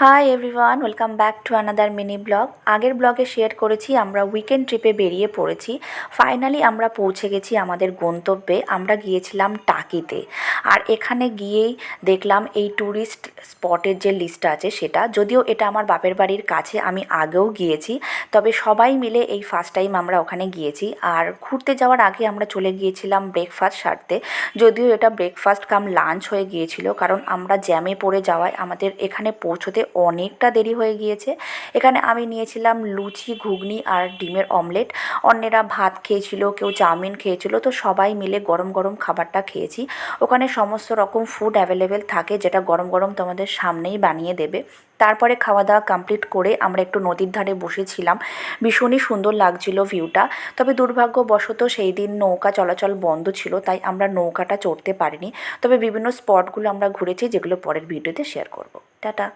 Hi everyone welcome back to another mini blog আগের ব্লগে share করেছি, আমরা উইকেন্ড ট্রিপে বেরিয়ে পড়েছি। ফাইনালি আমরা পৌঁছে গেছি আমাদের গন্তব্যে। আমরা গিয়েছিলাম টাকিতে। আর এখানে গিয়েই দেখলাম এই ট্যুরিস্ট স্পটের যে লিস্টটা আছে সেটা। যদিও এটা আমার বাপের বাড়ির কাছে, আমি আগেও গিয়েছি, তবে সবাই মিলে এই ফার্স্ট টাইম আমরা ওখানে গিয়েছি। আর ঘুরতে যাওয়ার আগে আমরা চলে গিয়েছিলাম ব্রেকফাস্ট সারতে। যদিও এটা ব্রেকফাস্ট কাম লাঞ্চ হয়ে গিয়েছিল, কারণ আমরা জ্যামে পড়ে যাওয়ায় আমাদের এখানে পৌঁছতে অনেকটা দেরি হয়ে গিয়েছে। এখানে আমি নিয়েছিলাম লুচি, ঘুগনি আর ডিমের অমলেট অন্যেরা ভাত খেয়েছিল, কেউ চাউমিন খেয়েছিল, তো সবাই মিলে গরম গরম খাবারটা খেয়েছি। ওখানে সমস্ত রকম ফুড অ্যাভেলেবেল থাকে, যেটা গরম গরম তোমাদের সামনেই বানিয়ে দেবে। তারপরে খাওয়া দাওয়া কমপ্লিট করে আমরা একটু নদীর ধারে বসেছিলাম। ভীষণই সুন্দর লাগছিল ভিউটা তবে দুর্ভাগ্যবশত সেই দিন নৌকা চলাচল বন্ধ ছিল, তাই আমরা নৌকাটা চড়তে পারিনি। তবে বিভিন্ন স্পটগুলো আমরা ঘুরেছি, যেগুলো পরের ভিডিওতে শেয়ার করব। টাটা!